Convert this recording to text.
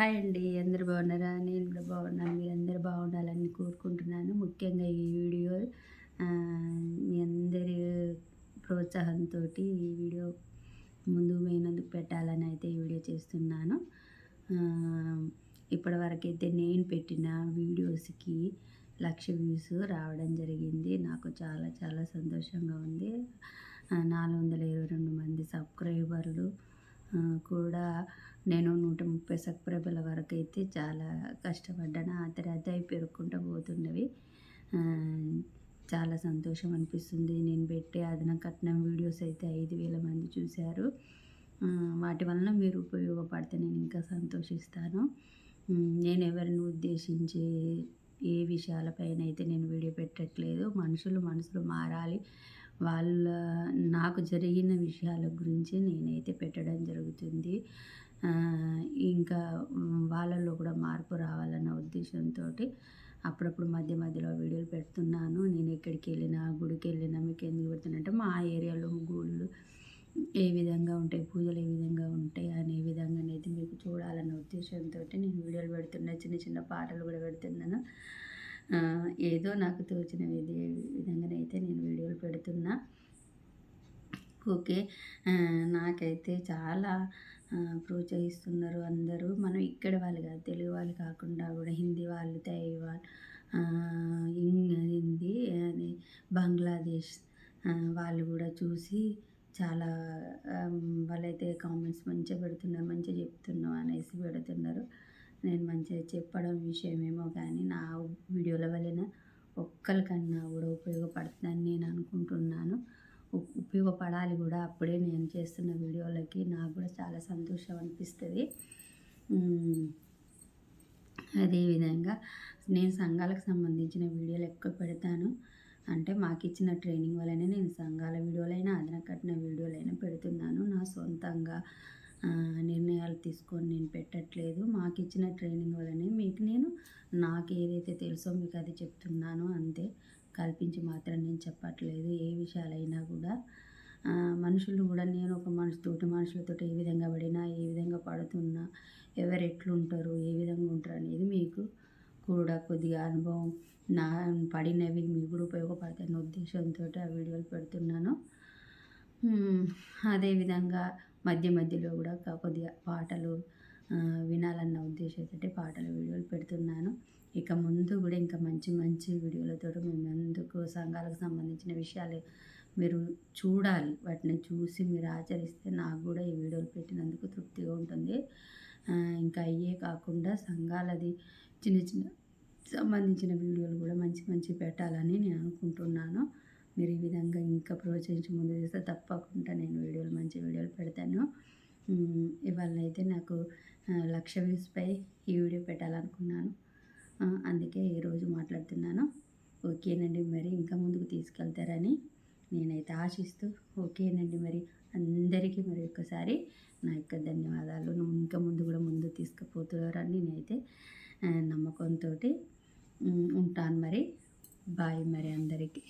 Hi అండి అందరు బాగున్నారా? నేను కూడా బాగున్నాను మీరు అందరు బాగుండాలని కోరుకుంటున్నాను. ముఖ్యంగా ఈ వీడియో మీ అందరి ప్రోత్సాహంతో ఈ వీడియో ముందు పోయినందుకు పెట్టాలని అయితే ఈ వీడియో చేస్తున్నాను. ఇప్పటివరకైతే నేను పెట్టిన వీడియోస్కి లక్ష వ్యూస్ రావడం జరిగింది. నాకు చాలా చాలా సంతోషంగా ఉంది. నాలుగు వందల ఇరవై రెండు మంది సబ్స్క్రైబర్లు కూడా నేను నూట ముప్పై సక్ప్రభల వరకు అయితే చాలా కష్టపడ్డాను. ఆ తర్వాత అవి పెరుక్కుంటూ పోతున్నవి చాలా సంతోషం అనిపిస్తుంది. నేను పెట్టే అదన కట్నం వీడియోస్ అయితే ఐదు వేల మంది చూశారు. వాటి వలన మీరు ఉపయోగపడితే నేను ఇంకా సంతోషిస్తాను. నేను ఎవరిని ఉద్దేశించి ఏ విషయాలపైన అయితే నేను వీడియో పెట్టట్లేదు. మనుషులు మనసులు మారాలి. వాళ్ళ నాకు జరిగిన విషయాల గురించి నేనైతే పెట్టడం జరుగుతుంది. ఇంకా వాళ్ళలో వాళ్ళల్లో కూడా మార్పు రావాలన్న ఉద్దేశంతో అప్పుడప్పుడు మధ్య మధ్యలో వీడియోలు పెడుతున్నాను. నేను ఎక్కడికి వెళ్ళినా గుడికి వెళ్ళినా మీకు ఎందుకు పెడుతున్నంటే మా ఏరియాలో గుళ్ళు ఏ విధంగా ఉంటాయి పూజలు ఏ విధంగా ఉంటాయి అనే విధంగా అనేది మీకు చూడాలన్న ఉద్దేశంతో నేను వీడియోలు పెడుతున్నా చిన్న చిన్న పాటలు కూడా పెడుతున్నాను. ఏదో నాకు తోచిన విధి విధంగానైతే నేను వీడియోలు పెడుతున్నా. ఓకే. నాకైతే చాలా ప్రోత్సహిస్తున్నారు అందరూ. మనం ఇక్కడ వాళ్ళు కాదు తెలుగు వాళ్ళు కాకుండా కూడా హిందీ వాళ్ళు తై వాళ్ళు హిందీ అది బంగ్లాదేశ్ వాళ్ళు కూడా చూసి చాలా వాళ్ళైతే కామెంట్స్ మంచిగా పెడుతున్నారు మంచిగా చెప్తున్నావు అనేసి పెడుతున్నారు. నేను మంచిగా చెప్పడం విషయమేమో కానీ నా వీడియోల వలన ఒక్కరికన్నా కూడా ఉపయోగపడుతుందని నేను అనుకుంటున్నాను. ఉపయోగపడాలి కూడా. అప్పుడే నేను చేస్తున్న వీడియోలకి నాకు కూడా చాలా సంతోషం అనిపిస్తుంది. అదేవిధంగా నేను సంఘాలకు సంబంధించిన వీడియోలు ఎక్కువ పెడతాను. అంటే మాకు ఇచ్చిన ట్రైనింగ్ వల్లనే నేను సంఘాల వీడియోలైనా అదన కట్టిన వీడియోలైనా పెడుతున్నాను. నా సొంతంగా నిర్ణయాలు తీసుకొని నేను పెట్టట్లేదు. మాకు ఇచ్చిన ట్రైనింగ్ వల్లనే మీకు నేను నాకు ఏదైతే తెలుసో మీకు అది చెప్తున్నాను అంతే. కల్పించి మాత్రం నేను చెప్పట్లేదు ఏ విషయాలైనా కూడా. మనుషులు కూడా నేను ఒక మనిషి తోటి మనుషులతో ఏ విధంగా పడినా ఏ విధంగా పడుతున్నా ఎవరు ఎట్లుంటారు ఏ విధంగా ఉంటారు అనేది మీకు కూడా కొద్దిగా అనుభవం నా పడినవి మీకు కూడా ఉపయోగపడతాయన్న ఉద్దేశంతో ఆ వీడియోలు పెడుతున్నాను. అదేవిధంగా మధ్య మధ్యలో కూడా కొద్దిగా పాటలు వినాలన్న ఉద్దేశంతో పాటల వీడియోలు పెడుతున్నాను. ఇక ముందు కూడా ఇంకా మంచి మంచి వీడియోలతో మేము ఎందుకు సంఘాలకు సంబంధించిన విషయాలు మీరు చూడాలి. వాటిని చూసి మీరు ఆచరిస్తే నాకు కూడా ఈ వీడియోలు పెట్టినందుకు తృప్తిగా ఉంటుంది. ఇంకా అయ్యే కాకుండా సంఘాలది చిన్న చిన్న సంబంధించిన వీడియోలు కూడా మంచి మంచి పెట్టాలని నేను అనుకుంటున్నాను. మీరు ఈ విధంగా ఇంకా ప్రోత్సహించి ముందు చేస్తే తప్పకుండా నేను వీడియోలు మంచి వీడియోలు పెడతాను. ఇవాళ అయితే నాకు లక్ష వ్యూస్పై ఈ వీడియో పెట్టాలనుకున్నాను. అందుకే ఈరోజు మాట్లాడుతున్నాను. ఓకేనండి మరి ఇంకా ముందుకు తీసుకెళ్తారని. నేనైతే ఆశిస్తూ ఓకేనండి మరి. అందరికీ మరి ఒక్కసారి నా యొక్క ధన్యవాదాలు. నువ్వు ఇంకా ముందు కూడా ముందు తీసుకుపోతున్నారని నేనైతే నమ్మకంతో ఉంటాను మరి. బాయ్ మరి అందరికీ.